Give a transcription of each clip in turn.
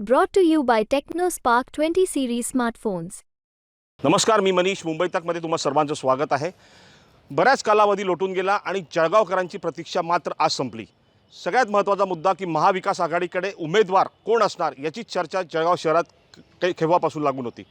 Brought to you by by TechnoSpark 20 series smartphones. नमस्कार मी मनीष. मुंबई तकमध्ये तुम्हा सर्वांचं स्वागत आहे. बऱ्याच कालावधी लोटून गेला आणि जळगावकरांची प्रतीक्षा मात्र आज संपली. सगळ्यात महत्त्वाचा मुद्दा की महाविकास आघाडीकडे उमेदवार कोण असणार याची चर्चा जळगाव शहरात काही केव्हापासून लागून होती.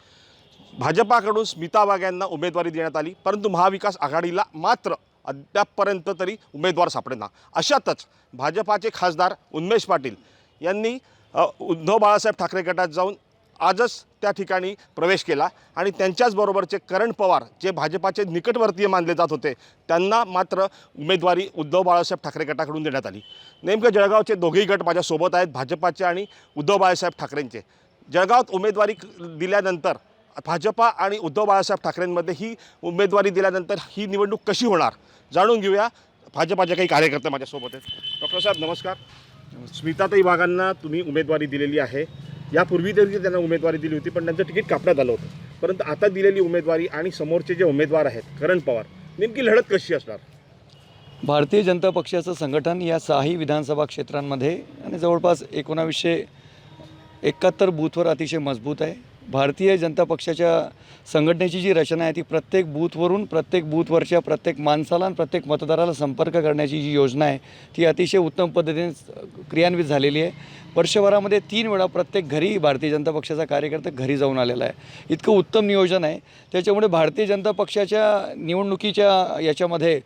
भाजपाकडून स्मिता वाघ यांना उमेदवारी देण्यात आली परंतु महाविकास आघाडीला मात्र अद्यापपर्यंत तरी उमेदवार सापडेना. अशातच भाजपाचे खासदार उन्मेष पाटील यांनी उद्धव बाळासाहेब ठाकरे गटात जाऊन आजच त्या ठिकाणी प्रवेश केला आणि त्यांच्याच बरोबरचे करण पवार जे भाजपाचे निकटवर्तीय मानले जात होते त्यांना मात्र उमेदवारी उद्धव बाळासाहेब ठाकरे गटाकडून देण्यात आली. नेमकं जळगावचे दोघेही गट माझ्यासोबत आहेत भाजपाचे आणि उद्धव बाळासाहेब ठाकरेंचे. जळगावात उमेदवारी दिल्यानंतर भाजपा आणि उद्धव बाळासाहेब ठाकरेंमध्ये ही उमेदवारी दिल्यानंतर ही निवडणूक कशी होणार? जाणून घेऊया भाजपाचे काही कार्यकर्ते माझ्यासोबत आहेत. डॉक्टर साहेब नमस्कार. स्मिताताई वाघांना तुम्ही उमेदवारी दिलेली आहे. यापूर्वी तरी त्यांना उमेदवारी दिली होती पण त्यांचं तिकीट कापण्यात आलं होतं. परंतु आता दिलेली उमेदवारी आणि समोरचे जे उमेदवार आहेत करण पवार नेमकी लढत कशी असणार? भारतीय जनता पक्षाचं संघटन या सहाही विधानसभा क्षेत्रांमध्ये आणि जवळपास एकोणावीसशे एकाहत्तर बूथवर अतिशय मजबूत आहे. भारतीय जनता पक्षाच्या संघटनेची जी रचना आहे ती प्रत्येक बूथवरून प्रत्येक बूथवरच्या प्रत्येक माणसाला आणि प्रत्येक मतदाराला संपर्क करण्याची जी योजना आहे ती अतिशय उत्तम पद्धतीने क्रियान्वित झालेली आहे. वर्षभरामध्ये तीन वेळा प्रत्येक घरी भारतीय जनता पक्षाचा कार्यकर्ता घरी जाऊन आलेला आहे. इतकं उत्तम नियोजन आहे. त्याच्यामुळे भारतीय जनता पक्षाच्या निवडणुकीच्या याच्यामध्ये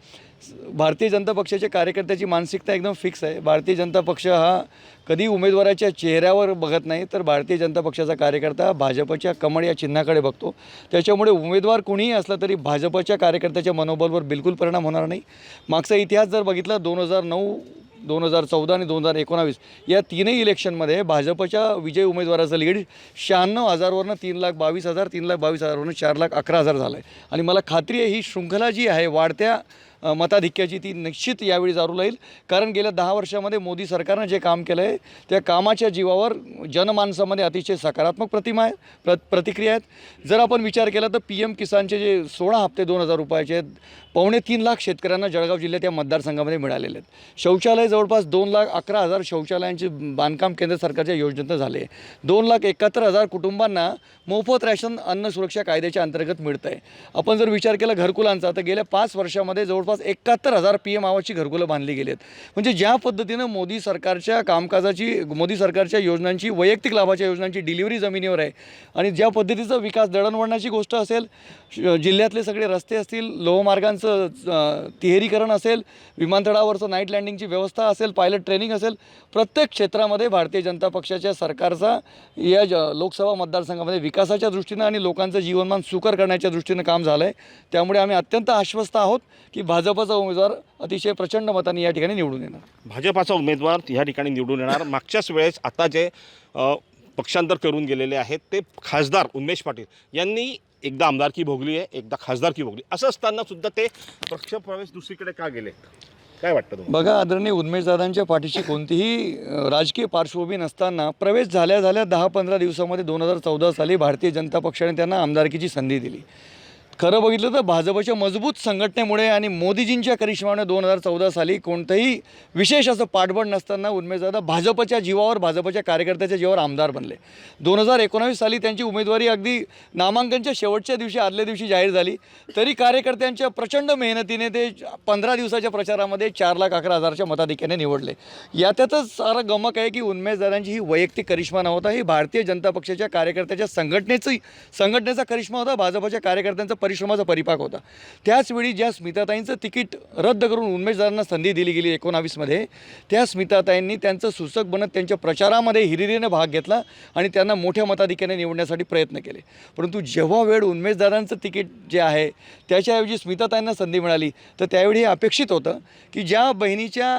भारतीय जनता पक्षाच्या कार्यकर्त्याची मानसिकता एकदम फिक्स आहे. भारतीय जनता पक्ष हा कधी उमेदवाराच्या चेहऱ्यावर बघत नाही तर भारतीय जनता पक्षाचा कार्यकर्ता भाजपच्या कमळ या चिन्हाकडे बघतो. त्याच्यामुळे उमेदवार कोणीही असला तरी भाजपच्या कार्यकर्त्याच्या मनोबलवर बिलकुल परिणाम होणार नाही. मागचा इतिहास जर बघितला दोन हजार नऊ दोन हजार चौदा आणि दोन हजार एकोणावीस या तीनही इलेक्शनमध्ये भाजपच्या विजय उमेदवाराचं लीड शहाण्णव हजारवरनं तीन लाख बावीस हजार तीन लाख बावीस हजारवरनं चार लाख अकरा हजार झालं आहे आणि मला खात्री आहे ही शृंखला जी आहे वाढत्या मताधिक्याची ती निश्चित यावेळी जारू राहील कारण गेल्या दहा वर्षामध्ये मोदी सरकारनं जे काम केलं आहे त्या कामाच्या जीवावर जनमानसामध्ये अतिशय सकारात्मक प्रतिमा आहे प्र प्रतिक्रिया आहेत. जर आपण विचार केला तर पी एम किसानचे जे सोळा हप्ते दोन हजार रुपयाचे आहेत पावणे तीन लाख शेतकऱ्यांना जळगाव जिल्ह्यात या मतदारसंघामध्ये मिळालेले आहेत. शौचालय जवळपास दोन लाख अकरा हजार शौचालयांचे बांधकाम केंद्र सरकारच्या योजनेतून झाले दोन लाख एकाहत्तर हजार कुटुंबांना मोफत रॅशन अन्न सुरक्षा कायद्याच्या अंतर्गत मिळतं आहे आपण जर विचार केला घरकुलांचा तर गेल्या पाच वर्षामध्ये जवळपास एकाहत्तर हजार पी एम आवाजची घरकुलं बांधली गेली आहेत. म्हणजे ज्या पद्धतीनं मोदी सरकारच्या कामकाजाची मोदी सरकारच्या योजनांची वैयक्तिक लाभाच्या योजनांची डिलिव्हरी जमिनीवर आहे आणि ज्या पद्धतीचा विकास दळणवळणाची गोष्ट असेल जिल्ह्यातले सगळे रस्ते असतील लोहमार्गांचं तिहेरीकरण असेल विमानतळावरचं नाईट लँडिंगची व्यवस्था असेल पायलट ट्रेनिंग असेल प्रत्येक क्षेत्रामध्ये भारतीय जनता पक्षाच्या सरकारचा या ज लोकसभा मतदारसंघामध्ये विकासाच्या दृष्टीनं आणि लोकांचं जीवनमान सुकर करण्याच्या दृष्टीनं काम झालं आहे त्यामुळे आम्ही अत्यंत आश्वस्त आहोत की भाजपचा उमेदवार अतिशय प्रचंड मतांनी या ठिकाणी निवडून येणार. भाजपाचा उमेदवार या ठिकाणी निवडून येणार. मागच्याच वेळेस आता जे पक्षांतर करून गेलेले आहेत ते खासदार उन्मेष पाटील यांनी एकदा आमदारकी भोगली आहे एकदा खासदारकी भोगली. असं असताना सुद्धा ते पक्ष प्रवेश दुसरीकडे का गेले? काय वाटतं बघा आदरणीय उन्मेशदादांच्या पाठीशी कोणतीही राजकीय पार्श्वभूमी नसताना प्रवेश झाल्या झाल्या दहा पंधरा दिवसामध्ये दोन हजार चौदा साली भारतीय जनता पक्षाने त्यांना आमदारकीची संधी दिली. खरं बघितलं तर भाजपच्या मजबूत संघटनेमुळे आणि मोदीजींच्या करिश्माने दोन हजार चौदा साली कोणतंही विशेष असं पाठबळ नसताना उन्मेशदादा भाजपच्या जीवावर भाजपच्या कार्यकर्त्याच्या जीवावर आमदार बनले. दोन हजार एकोणावीस साली त्यांची उमेदवारी अगदी नामांकनच्या शेवटच्या दिवशी आदल्या दिवशी जाहीर झाली. तरी कार्यकर्त्यांच्या प्रचंड मेहनतीने ते पंधरा दिवसाच्या प्रचारामध्ये चार लाख अकरा हजारच्या मताधिक्याने निवडले. याच्यातच सारं गमक आहे की उन्मेशदारांची ही वैयक्तिक करिश्मा नव्हता ही भारतीय जनता पक्षाच्या कार्यकर्त्याच्या संघटनेची संघटनेचा करिश्मा होता भाजपच्या कार्यकर्त्यांचा परिश्रमाचा परिपाक होता. त्याचवेळी ज्या स्मिताताईंचं तिकीट रद्द करून उन्मेशदारांना संधी दिली गेली एकोणावीसमध्ये त्या स्मिताताईंनी त्यांचं सूचक बनत त्यांच्या प्रचारामध्ये हिरिरीने भाग घेतला आणि त्यांना मोठ्या मताधिक्याने निवडण्यासाठी प्रयत्न केले. परंतु जेव्हा वेळ उन्मेशदारांचं तिकीट जे आहे त्याच्याऐवजी स्मिताताईंना संधी मिळाली तर त्यावेळी हे अपेक्षित होतं की ज्या बहिणीच्या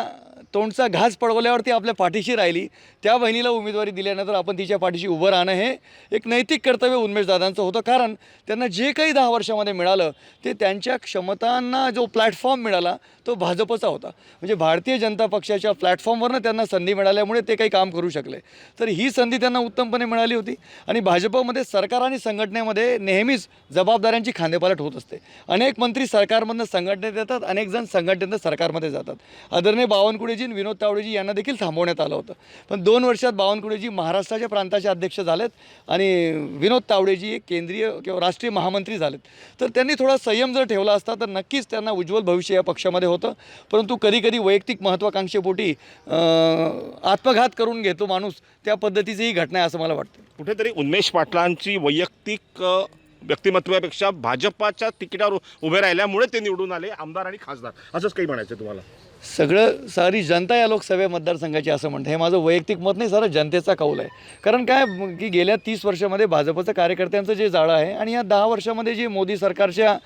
तोंडचा घास पडवल्यावरती आपल्या पाठीशी राहिली. त्या बहिणीला उमेदवारी दिल्यानंतर आपण तिच्या पाठीशी उभं राहणं हे एक नैतिक कर्तव्य उन्मेशदादांचं होतं. कारण त्यांना जे काही दहा वर्षामध्ये मिळालं ते त्यांच्या क्षमतांना जो प्लॅटफॉर्म मिळाला तो भाजपचा होता. म्हणजे भारतीय जनता पक्षाच्या प्लॅटफॉर्मवरनं त्यांना संधी मिळाल्यामुळे ते काही काम करू शकले. तर ही संधी त्यांना उत्तमपणे मिळाली होती आणि भाजपमध्ये सरकार आणि संघटनेमध्ये नेहमीच जबाबदाऱ्यांची खांदेपालट होत असते. अनेक मंत्री सरकारमधनं संघटनेत येतात अनेक जण संघटनेतनं सरकारमध्ये जातात. आदरणीय बावनकुळे बावनकुळेजी आणि विनोद तावडेजी यांना देखील थांबवण्यात आलं होतं. पण दोन वर्षात बावनकुळेजी महाराष्ट्राच्या प्रांताचे अध्यक्ष झालेत आणि विनोद तावडेजी एक केंद्रीय किंवा राष्ट्रीय महामंत्री झालेत. तर त्यांनी थोडा संयम जर ठेवला असता तर नक्कीच त्यांना उज्ज्वल भविष्य या पक्षामध्ये होतं. परंतु कधी कधी वैयक्तिक महत्त्वाकांक्षेपोटी आत्मघात करून घेतो माणूस त्या पद्धतीची ही घटना आहे असं मला वाटतं. कुठेतरी उन्मेष पाटलांची वैयक्तिक व्यक्तिमत्वापेक्षा भाजपाच्या तिकिटावर उभे राहिल्यामुळे ते निवडून आले आमदार आणि खासदार. असंच काही म्हणायचं तुम्हाला? सगळं सारी जनता या लोकसभा मतदारसंघाची असं म्हणते. हे माझं वैयक्तिक मत नाही सारं जनतेचा कौल आहे. कारण काय की गेल्या तीस वर्षामध्ये भाजपचं कार्यकर्त्यांचं जे जाळं आहे आणि या दहा वर्षामध्ये जे मोदी सरकारच्या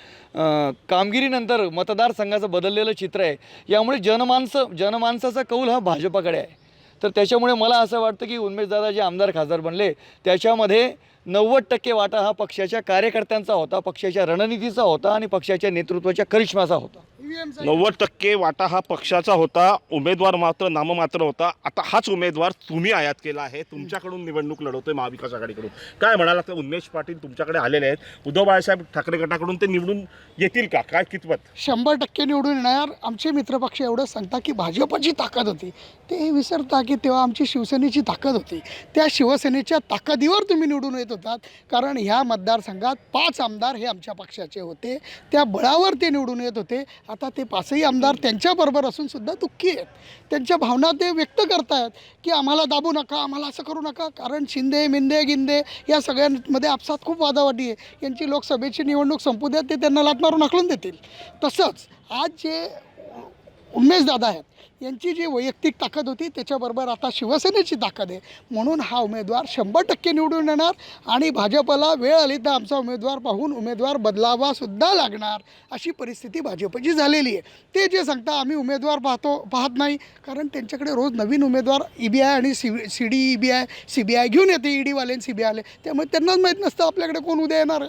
कामगिरीनंतर मतदारसंघाचं बदललेलं चित्र आहे यामुळे जनमानसं जनमानसाचा कौल हा भाजपाकडे आहे. तर त्याच्यामुळे मला असं वाटतं की उन्मेषदादा जे आमदार खासदार बनले. त्याच्यामध्ये नव्वद टक्के वाटा हा पक्षाच्या कार्यकर्त्यांचा होता पक्षाच्या रणनीतीचा होता आणि पक्षाच्या नेतृत्वाच्या करिश्माचा होता. नव्वद टक्के वाटा हा पक्षाचा होता. उमेदवार मात्र नाममात्र होता. आता हाच उमेदवार तुम्ही आयात केला आहे. तुमच्याकडून निवडणूक लढवतोय महाविकास आघाडीकडून. काय म्हणाला तर उन्मेष पाटील तुमच्याकडे आलेले आहेत? उद्धव बाळासाहेब ठाकरे गटाकडून ते निवडून येतील का? काय कितपत? शंभर टक्के निवडून येणार. आमचे मित्रपक्ष एवढं सांगता की भाजपची ताकद होती. ते विसरता की तेव्हा आमची शिवसेनेची ताकद होती. त्या शिवसेनेच्या ताकदीवर तुम्ही निवडून येत होतात. कारण ह्या मतदारसंघात पाच आमदार हे आमच्या पक्षाचे होते. त्या बळावर ते निवडून येत होते. आता ते पाचही आमदार त्यांच्याबरोबर असून सुद्धा दुःखी आहेत. त्यांच्या भावना ते व्यक्त करतायत की आम्हाला दाबू नका आम्हाला असं करू नका. कारण शिंदे मिंदे गिंदे या सगळ्यांमध्ये आपसात खूप वादावादी आहे. यांची लोकसभेची निवडणूक संपू द्या ते त्यांना लात मारून आखलून देतील. तसंच आज जे उमेशदादा आहेत. यांची जी वैयक्तिक ताकद होती त्याच्याबरोबर आता शिवसेनेची ताकद आहे. म्हणून हा उमेदवार शंभर टक्के निवडून येणार आणि भाजपला वेळ आली तर आमचा उमेदवार पाहून उमेदवार बदलावासुद्धा लागणार अशी परिस्थिती भाजपची झालेली आहे. ते जे सांगता आम्ही उमेदवार पाहतो पाहत नाही. कारण त्यांच्याकडे रोज नवीन उमेदवार ई बी आय आणि C C D E B I C B I घेऊन येते ई डीवाले सी बी आयले त्यामुळे त्यांनाच माहीत नसतं आपल्याकडे कोण उद्या येणार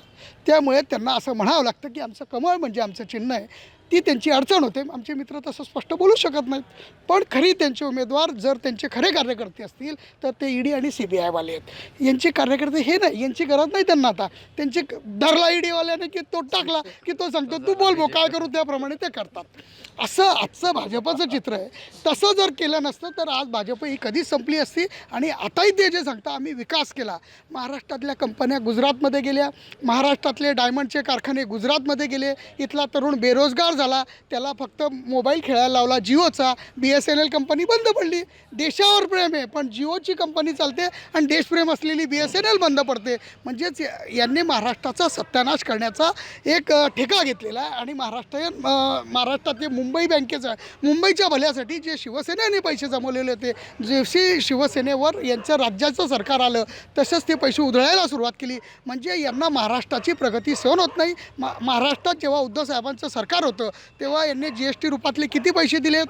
त्यामुळे त्यांना असं म्हणावं लागतं की आमचं कमळ म्हणजे आमचं चिन्ह आहे. ती त्यांची अडचण होते. आमचे मित्र तसं स्पष्ट बोलू शकत नाहीत. पण खरी त्यांचे उमेदवार जर त्यांचे खरे कार्यकर्ते असतील तर ते ईडी आणि सी बी आयवाले आहेत. यांचे कार्यकर्ते हे नाही यांची गरज नाही त्यांना आता. त्यांचे धरला ईडीवाल्याने की तो टाकला की तो सांगतो तू बोल काय करू? त्याप्रमाणे ते करतात. असं आजचं भाजपाचं चित्र आहे. तसं जर केलं नसतं तर आज भाजप ही कधीच संपली असती. आणि आताही ते जे सांगता आम्ही विकास केला. महाराष्ट्रातल्या कंपन्या गुजरातमध्ये गेल्या. महाराष्ट्रातले डायमंडचे कारखाने गुजरातमध्ये गेले. इथला तरुण बेरोजगार झाला. त्याला फक्त मोबाईल खेळायला लावला. जिओचा B S N L company बंद पडली. देशावर प्रेम आहे पण जिओची कंपनी चालते आणि देशप्रेम असलेली बी एस एन एल बंद पडते. म्हणजेच यांनी महाराष्ट्राचा सत्यानाश करण्याचा एक ठेका घेतलेला आहे. आणि महाराष्ट्र महाराष्ट्रातले मुंबई बँकेचा मुंबईच्या भल्यासाठी जे शिवसेनेने पैसे जमवलेले होते जशी शिवसेनेवर यांचं राज्याचं सरकार आलं तसंच ते पैसे उधळायला सुरुवात केली. म्हणजे यांना महाराष्ट्राची प्रगती सहन होत नाही. मा महाराष्ट्रात जेव्हा उद्धव साहेबांचं सरकार होतं तेव्हा यांनी जी एस टी रूपातले किती पैसे दिलेत?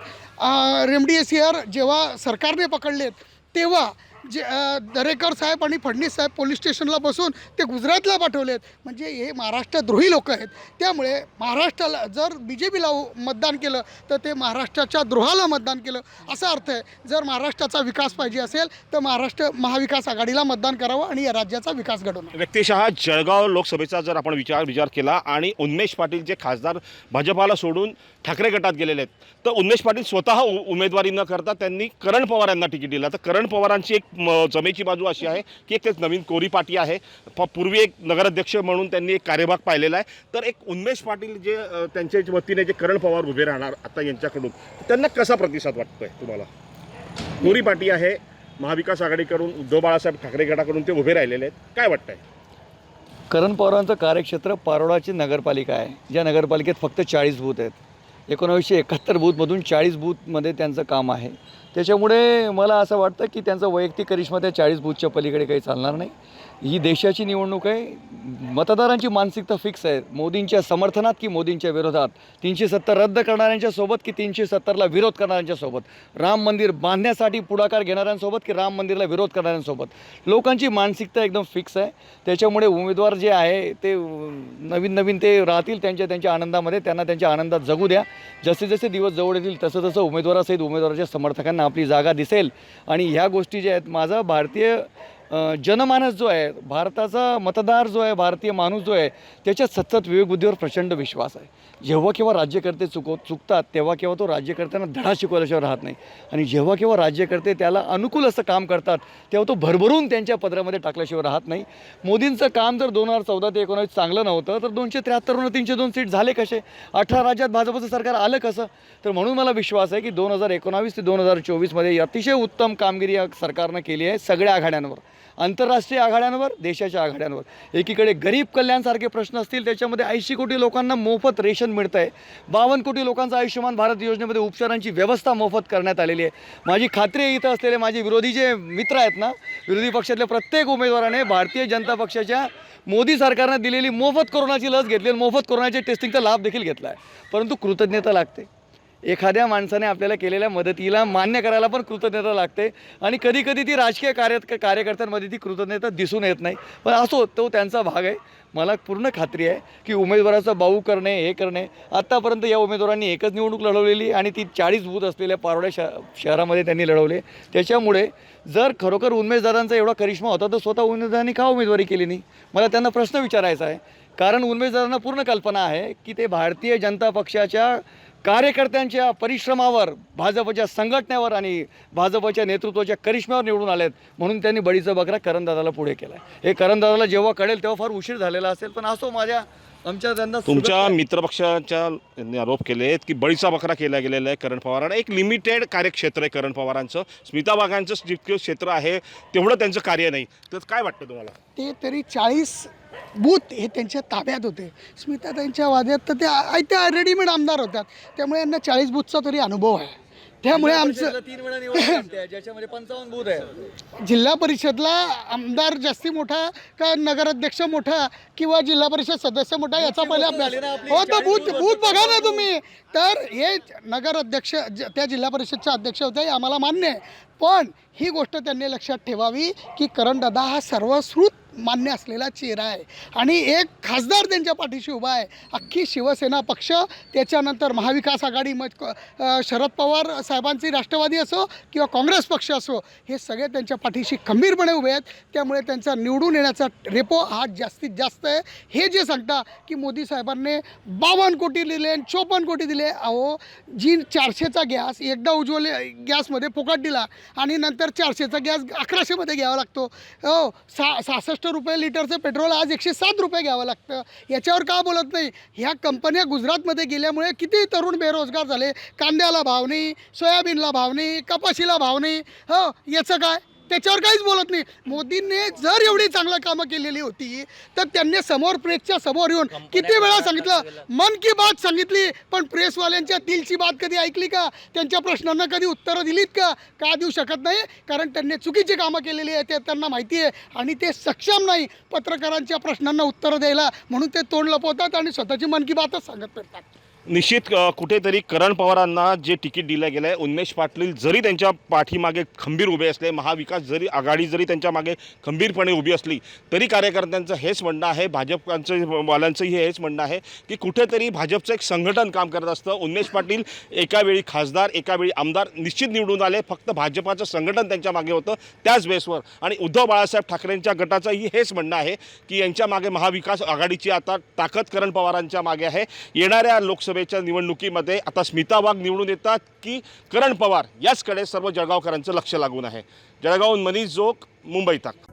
रेमडिएसियर जेव्हा सरकारने पकडलेत तेव्हा जे दरेकर साहेब आणि फडणीस साहेब पोलीस स्टेशनला बसून ते गुजरातला पाठवले आहेत म्हणजे हे महाराष्ट्रद्रोही लोक आहेत. त्यामुळे महाराष्ट्राला जर बी जे पीला मतदान केलं तर ते महाराष्ट्राच्या द्रोहाला मतदान केलं. असा अर्थ आहे जर महाराष्ट्राचा विकास पाहिजे असेल तर महाराष्ट्र महाविकास आघाडीला मतदान करावं आणि या राज्याचा विकास घडवणं. व्यक्तिशः जळगाव लोकसभेचा जर आपण विचार विचार केला आणि उन्मेश पाटील जे खासदार भाजपाला सोडून ठाकरे गटात गेलेले आहेत तर उन्मेश पाटील स्वतः उ- उमेदवारी न करता त्यांनी करण पवार यांना तिकीट दिलं. तर करण पवारांची एक जमेची बाजू अशी आहे की एक तेच नवीन कोरी पाटी आहे. पूर्वी एक नगराध्यक्ष म्हणून त्यांनी एक कार्यभाग पाहिलेला आहे. तर एक उन्मेष पाटील जे त्यांच्या वतीने जे करण पवार उभे राहणार आता यांच्याकडून त्यांना कसा प्रतिसाद वाटतोय तुम्हाला? कोरी पाटी आहे महाविकास आघाडीकडून उद्धव बाळासाहेब ठाकरे गटाकडून ते उभे राहिलेले आहेत. काय वाटतंय? करण पवारांचं कार्यक्षेत्र पारोडाची नगरपालिका आहे. ज्या नगरपालिकेत फक्त चाळीस बूथ आहेत. एकोणावीसशे एकाहत्तर बूथमधून चाळीस बूथमध्ये त्यांचं काम आहे. त्याच्यामुळे मला असं वाटतं की त्यांचं वैयक्तिक करिश्मा त्या चाळीस बूथच्या पलीकडे काही चालणार नाही. ही देशाची निवडणूक आहे. मतदारांची मानसिकता फिक्स आहे. मोदींच्या समर्थनात की मोदींच्या विरोधात? तीनशे सत्तर रद्द करणाऱ्यांच्या सोबत की तीनशे सत्तरला विरोध करणाऱ्यांच्या सोबत? राम मंदिर बांधण्यासाठी पुढाकार घेणाऱ्यांसोबत की राम मंदिरला विरोध करणाऱ्यांसोबत? लोकांची मानसिकता एकदम फिक्स आहे. त्याच्यामुळे उमेदवार जे आहे ते नवीन नवीन ते राहतील त्यांच्या त्यांच्या आनंदामध्ये. त्यांना त्यांच्या आनंदात जगू द्या. जसे जसे दिवस जवळ येतील तसं तसं उमेदवारासहित उमेदवाराच्या समर्थकांना आपली जागा दिसेल. आणि ह्या गोष्टी ज्या आहेत माझा भारतीय जनमानस जो आहे भारताचा मतदार जो आहे भारतीय माणूस जो आहे त्याच्यात सतत विवेकबुद्धीवर प्रचंड विश्वास आहे. जेव्हा केव्हा राज्यकर्ते चुकव चुकतात तेव्हा केव्हा तो राज्यकर्त्यांना धडा शिकवल्याशिवाय राहत नाही. आणि जेव्हा केव्हा राज्यकर्ते त्याला अनुकूल असं काम करतात तेव्हा तो भरभरून त्यांच्या पदरामध्ये टाकल्याशिवाय राहत नाही. मोदींचं काम जर दोन हजार चौदा ते एकोणावीस चांगलं नव्हतं तर दोनशे त्र्याहत्तरवरून तीनशे दोन सीट झाले कसे? अठरा राज्यात भाजपचं सरकार आलं कसं? तर म्हणून मला विश्वास आहे की दोन हजार एकोणावीस ते दोन हजार चोवीसमध्ये अतिशय उत्तम कामगिरी या सरकारनं केली आहे सगळ्या आघाड्यांवर. आंतरराष्ट्रीय आघाड्यांवर देशाच्या आघाड्यांवर. एकीकडे गरीब कल्याणसारखे प्रश्न असतील त्याच्यामध्ये ऐंशी कोटी लोकांना मोफत रेशन मिळतं आहे बावन्न कोटी लोकांचं आयुष्यमान भारत योजनेमध्ये उपचारांची व्यवस्था मोफत करण्यात आलेली आहे. माझी खात्री आहे इथं असलेले माझे विरोधी जे मित्र आहेत ना विरोधी पक्षातल्या प्रत्येक उमेदवाराने भारतीय जनता पक्षाच्या मोदी सरकारनं दिलेली मोफत कोरोनाची लस घेतली आणि मोफत कोरोनाच्या टेस्टिंगचा लाभ देखील घेतला आहे. परंतु कृतज्ञता लागते. एखाद्या माणसाने आपल्याला केलेल्या मदतीला मान्य करायला पण कृतज्ञता लागते. आणि कधी कधी ती राजकीय कार्य कार्यकर्त्यांमध्ये ती कृतज्ञता दिसून येत नाही. पण असो तो त्यांचा भाग आहे. मला पूर्ण खात्री आहे की उमेदवाराचा बाऊ करणे हे करणे आत्तापर्यंत या उमेदवारांनी एकच निवडणूक लढवलेली आणि ती चाळीस बूथ असलेल्या पारोड्या श शहरामध्ये त्यांनी लढवले. त्याच्यामुळे जर खरोखर उन्मेषदारांचा एवढा करिश्मा होता तर स्वतः उमेदवारांनी का उमेदवारी केली नाही? मला त्यांना प्रश्न विचारायचा आहे. कारण उन्मेषदारांना पूर्ण कल्पना आहे की ते भारतीय जनता पक्षाच्या कार्यकर्त्यांच्या परिश्रमावर भाजपच्या संघटनेवर आणि भाजपच्या नेतृत्वाच्या करिश्म्यावर निवडून आलेत म्हणून त्यांनी बळीचा बकरा करणदादाला पुढे केला आहे हे करणदादाला जेव्हा कळेल तेव्हा फार उशीर झालेला असेल पण असो माझ्या आमच्या त्यांना तुमच्या मित्रपक्षाच्या यांनी आरोप केले आहेत की बळीचा बकरा केला गेलेला आहे करण पवारांना एक लिमिटेड कार्यक्षेत्र आहे करण पवारांचं. स्मिता वाघांचं जितकं क्षेत्र आहे तेवढं त्यांचं कार्य नाही. तर काय वाटतं तुम्हाला? ते तरी चाळीस बूथ हे त्यांच्या ताब्यात होते. स्मिता त्यांच्या वाद्यात तर त्या त्या रेडीमेड आमदार होत्यात त्यामुळे यांना चाळीस बूथचा तरी अनुभव आहे. त्यामुळे आमचं तीन वेळा निवडणूक ज्याच्यामध्ये पंचावन्न बूथ आहे जिल्हा परिषदला आमदार जास्ती मोठा का नगराध्यक्ष मोठा किंवा जिल्हा परिषद सदस्य मोठा याचा पहिला अभ्यास. हो तर बूथ बूथ बघा ना तुम्ही. तर हे नगराध्यक्ष त्या जिल्हा परिषदचे अध्यक्ष होते हे आम्हाला मान्य आहे. पण ही गोष्ट त्यांनी लक्षात ठेवावी की करणदादा हा सर्वश्रुत मान्य असलेला चेहरा आहे. आणि एक खासदार त्यांच्या पाठीशी उभा आहे. अख्खी शिवसेना पक्ष त्याच्यानंतर महाविकास आघाडी मग शरद पवार साहेबांची राष्ट्रवादी असो किंवा काँग्रेस पक्ष असो हे सगळे त्यांच्या पाठीशी खंबीरपणे उभे आहेत. त्यामुळे त्यांचा निवडून येण्याचा रेपो हा जास्तीत जास्त आहे. हे जे सांगता की मोदी साहेबांनी बावन्न कोटी दिले आणि चोपन्न कोटी दिले अहो जी चारशेचा गॅस एकदा उज्ज्वल गॅसमध्ये फुकट दिला आणि नंतर चारशेचा गॅस अकराशेमध्ये घ्यावा लागतो. हो सा सहासष्ट रुपये लिटरचं पेट्रोल आज एकशे सात रुपये घ्यावं लागतं. याच्यावर का बोलत नाही? ह्या कंपन्या गुजरातमध्ये गेल्यामुळे किती तरुण बेरोजगार झाले कांद्याला भाव नाही सोयाबीनला भाव नाही कपाशीला भाव नाही. हो याचं काय? त्याच्यावर काहीच बोलत नाही. मोदींनी जर एवढी चांगलं कामं केलेली होती तर त्यांनी समोर प्रेसच्या समोर येऊन किती वेळा सांगितलं मन की बात सांगितली पण प्रेसवाल्यांच्या दिलची बात कधी ऐकली का? त्यांच्या प्रश्नांना कधी उत्तरं दिलीत का? का देऊ शकत नाही? कारण त्यांनी चुकीची कामं केलेली आहे ते त्यांना माहिती आहे. आणि ते सक्षम नाही पत्रकारांच्या प्रश्नांना उत्तरं द्यायला म्हणून ते तोंड लपवतात आणि स्वतःची मन की बातच सांगत फिरतात. निश्चित कुठेतरी करण पवारांना जे तिकीट दिलं गेलं आहे उन्मेष पाटील जरी त्यांच्या पाठीमागे खंबीर उभे असले महाविकास जरी आघाडी जरी त्यांच्या मागे खंबीरपणे उभी असली तरी कार्यकर्त्यांचं हेच म्हणणं आहे भाजपचं वाल्यांचंही हेच म्हणणं आहे की कुठेतरी भाजपचं एक संघटन काम करत असतं. उन्मेष पाटील एका वेळी खासदार एका वेळी आमदार निश्चित निवडून आले फक्त भाजपाचं संघटन त्यांच्या मागे होतं त्याच बेसवर आणि उद्धव बाळासाहेब ठाकरेंच्या गटाचंही हेच म्हणणं आहे की यांच्या मागे महाविकास आघाडीची आता ताकद करण पवारांच्या मागे आहे. येणाऱ्या लोकसभेच्या निवडणुकीमध्ये आता स्मिता वाघ निवडून येतात की करण पवार? याचकडे सर्व जळगावकरांचं लक्ष लागून आहे. जळगावहून मनीष जोग मुंबई तक.